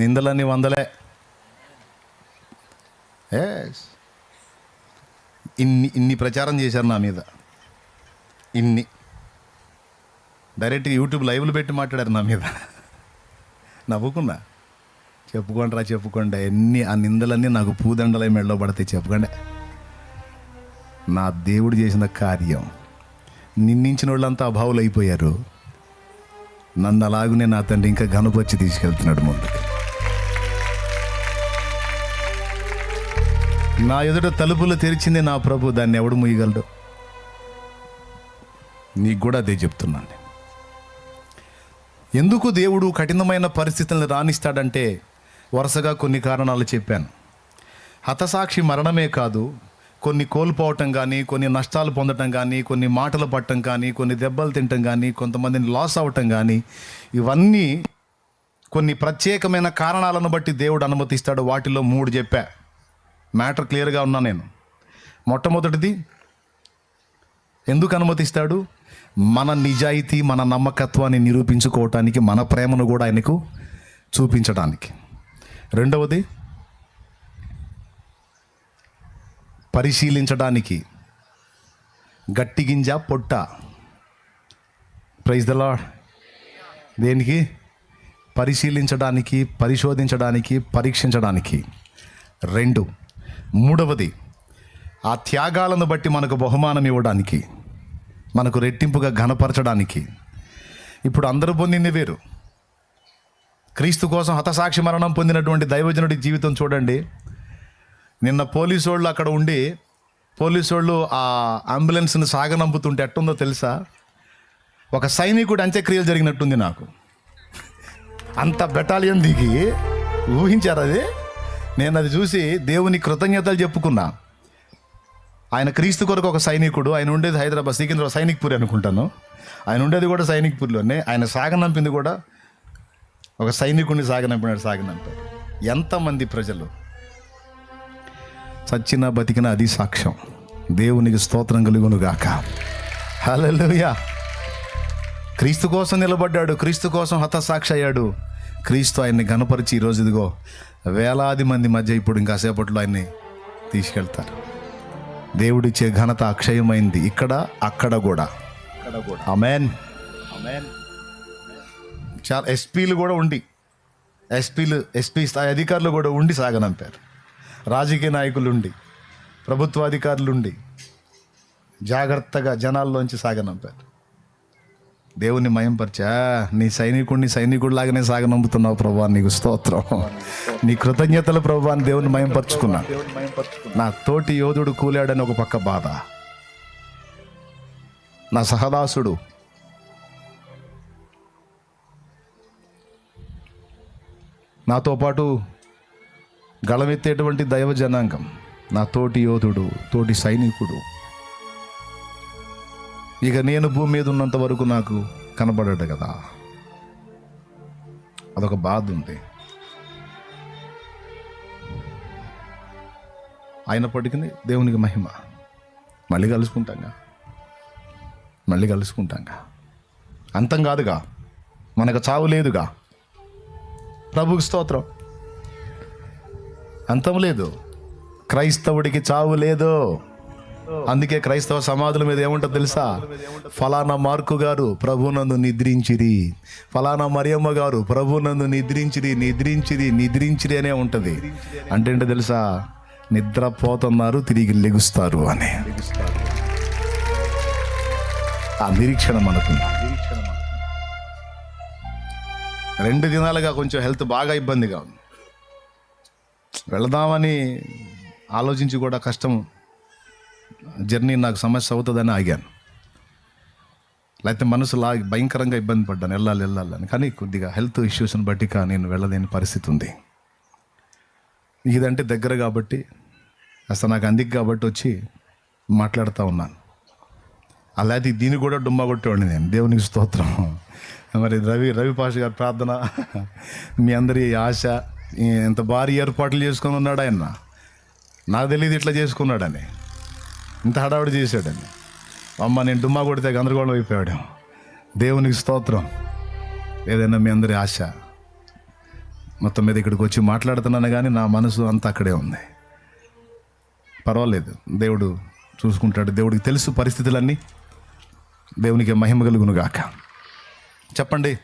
నిందలన్నీ వందలే. ఇన్ని ఇన్ని ప్రచారం చేశారు నా మీద. ఇన్ని. డైరెక్ట్గా యూట్యూబ్ లైవ్లు పెట్టి మాట్లాడారు నా మీద. నవ్వుకున్నా. చెప్పుకోండిరా చెప్పుకోండి. ఎన్ని ఆ నిందలన్నీ నాకు పూదండలై మెడలో పడతాయి చెప్పుకోండి. నా దేవుడు చేసిన కార్యం. నిందించిన వాళ్ళంతా అభావులు అయిపోయారు నన్ను అలాగనే నా తండ్రి ఇంకా గనుపొచ్చి తీసుకెళ్తున్నాడు ముందుకు. నా ఎదుట తలుపులు తెరిచింది నా ప్రభు దాన్ని ఎవడు ముయ్యగలడు నీకు కూడా అదే చెప్తున్నాను ఎందుకు దేవుడు కఠినమైన పరిస్థితులను రాణిస్తాడంటే వరుసగా కొన్ని కారణాలు చెప్పాను. హతసాక్షి మరణమే కాదు కొన్ని కోల్పోవటం కానీ కొన్ని నష్టాలు పొందటం కానీ కొన్ని మాటలు పట్టడం కానీ కొన్ని దెబ్బలు తినటం కానీ కొంతమందిని లాస్ అవ్వటం కానీ ఇవన్నీ కొన్ని ప్రత్యేకమైన కారణాలను బట్టి దేవుడు అనుమతిస్తాడు. వాటిలో మూడు చెప్పా. మ్యాటర్ క్లియర్గా ఉన్నా నేను. మొట్టమొదటిది ఎందుకు అనుమతిస్తాడు? మన నిజాయితీ మన నమ్మకత్వాన్ని నిరూపించుకోవటానికి మన ప్రేమను కూడా ఆయనకు చూపించడానికి రెండవది పరిశీలించడానికి గట్టి గింజ పొట్ట. ప్రైజ్ ద లాడ్ దేనికి? పరిశీలించడానికి పరిశోధించడానికి పరీక్షించడానికి రెండు మూడవది ఆ త్యాగాలను బట్టి మనకు బహుమానం ఇవ్వడానికి మనకు రెట్టింపుగా ఘనపరచడానికి. ఇప్పుడు అందరూ పొందింది వేరు. క్రీస్తు కోసం హతసాక్షి మరణం పొందినటువంటి దైవజనుడి జీవితం చూడండి. నిన్న పోలీసు వాళ్ళు అక్కడ ఉండి పోలీసు వాళ్ళు ఆ అంబులెన్స్ని సాగనంపుతుంటే ఎట్టుందో తెలుసా? ఒక సైనికుడు అంత్యక్రియలు జరిగినట్టుంది నాకు. అంత బెటాలియన్ దిగి ఊహించారు అది? నేను అది చూసి దేవుని కృతజ్ఞతలు చెప్పుకున్నా. ఆయన క్రీస్తు కొరకు ఒక సైనికుడు ఆయన ఉండేది హైదరాబాద్ సికింద్రాబాద్ సైనిక్పూరి అనుకుంటాను. ఆయన ఉండేది కూడా సైనిక్పూర్లోనే ఆయన సాగనంపింది కూడా ఒక సైనికుడిని సాగనంపినాడు సాగనంపాడు ఎంతమంది ప్రజలు? చచ్చిన బతికిన అది సాక్ష్యం. దేవునికి స్తోత్రం కలుగునుగాక హలో హల్లెలూయా. క్రీస్తు కోసం నిలబడ్డాడు క్రీస్తు కోసం హతసాక్షి అయ్యాడు. క్రీస్తు ఆయన్ని గనపరిచి ఈరోజు ఇదిగో వేలాది మంది మధ్య ఇప్పుడు ఇంకాసేపట్లో ఆయన్ని తీసుకెళ్తారు. దేవుడిచ్చే ఘనత అక్షయమైంది. ఇక్కడ అక్కడ కూడా. అమెన్ చాలా ఎస్పీలు కూడా ఉండి ఎస్పీలు ఎస్పీ స్థాయి అధికారులు కూడా ఉండి సాగనంపారు. రాజకీయ నాయకులు ఉండి ప్రభుత్వ అధికారులు ఉండి జాగ్రత్తగా జనాల్లోంచి సాగనంపారు. దేవుని మయంపరిచా? నీ సైనికుడిని సైనికుడిలాగానే సాగనంపుతున్నావు ప్రభా నీకు స్తోత్రం. నీ కృతజ్ఞతలు ప్రభా అని దేవుని మయంపరుచుకున్నా. నా తోటి యోధుడు కూలాడని ఒక పక్క బాధ. నా సహదాసుడు. నాతో పాటు గళమెత్తేటువంటి దైవ జనాంగం నా తోటి యోధుడు తోటి సైనికుడు. ఇక నేను భూమి మీద ఉన్నంత వరకు నాకు కనబడట కదా. అదొక బాధ ఉంది. అయినప్పటికీ దేవునికి మహిమ. మళ్ళీ కలుసుకుంటాంగా. మళ్ళీ కలుసుకుంటాంగా. అంతం కాదుగా. మనకు చావు లేదుగా. ప్రభుకి స్తోత్రం. అంతం లేదు. క్రైస్తవుడికి చావు లేదు. అందుకే క్రైస్తవ సమాధుల మీద ఏముంటుందో తెలుసా? ఫలానా మార్కు గారు ప్రభునందు నిద్రించిరి. ఫలానా మరియమ్మ గారు ప్రభునందు నిద్రించిరి నిద్రించిరి నిద్రించిరి అనే ఉంటుంది. అంటే ఏంటో తెలుసా? నిద్రపోతున్నారు తిరిగి లెగుస్తారు అని. ఆ నిరీక్షణ మనకు. రెండు దినాలుగా కొంచెం హెల్త్ బాగా ఇబ్బందిగా ఉంది. వెళదామని ఆలోచించి కూడా కష్టం జర్నీ నాకు సమస్య అవుతుందని ఆగాను. లేకపోతే మనసు లా భయంకరంగా ఇబ్బంది పడ్డాను. వెళ్ళాలి వెళ్ళాలని కానీ కొద్దిగా హెల్త్ ఇష్యూస్ని బట్టి కా నేను వెళ్ళలేని పరిస్థితి ఉంది. ఇదంటే దగ్గర కాబట్టి అసలు నాకు అందికి కాబట్టి వచ్చి మాట్లాడుతూ ఉన్నాను. అలాగే దీన్ని కూడా డుమ్మా కొట్టేవాడిని నేను. దేవునికి స్తోత్రం. మరి రవి రవి పాష గారి ప్రార్థన మీ అందరి ఆశ ఎంత భారీ ఏర్పాట్లు చేసుకొని ఉన్నాడు ఆయన. నాకు తెలియదు ఇట్లా చేసుకున్నాడని. ఇంత హడావిడి చేశాడని అమ్మ నేను డుమ్మా కొడితే గందరగోళం అయిపోయాడు. దేవునికి స్తోత్రం. ఏదైనా మీ అందరి ఆశ. మొత్తం మీద ఇక్కడికి వచ్చి మాట్లాడుతున్నాను కానీ నా మనసు అంతా అక్కడే ఉంది. పర్వాలేదు. దేవుడు చూసుకుంటాడు. దేవుడికి తెలుసు పరిస్థితులన్నీ. దేవునికి మహిమ కలుగును గాక చెప్పండి.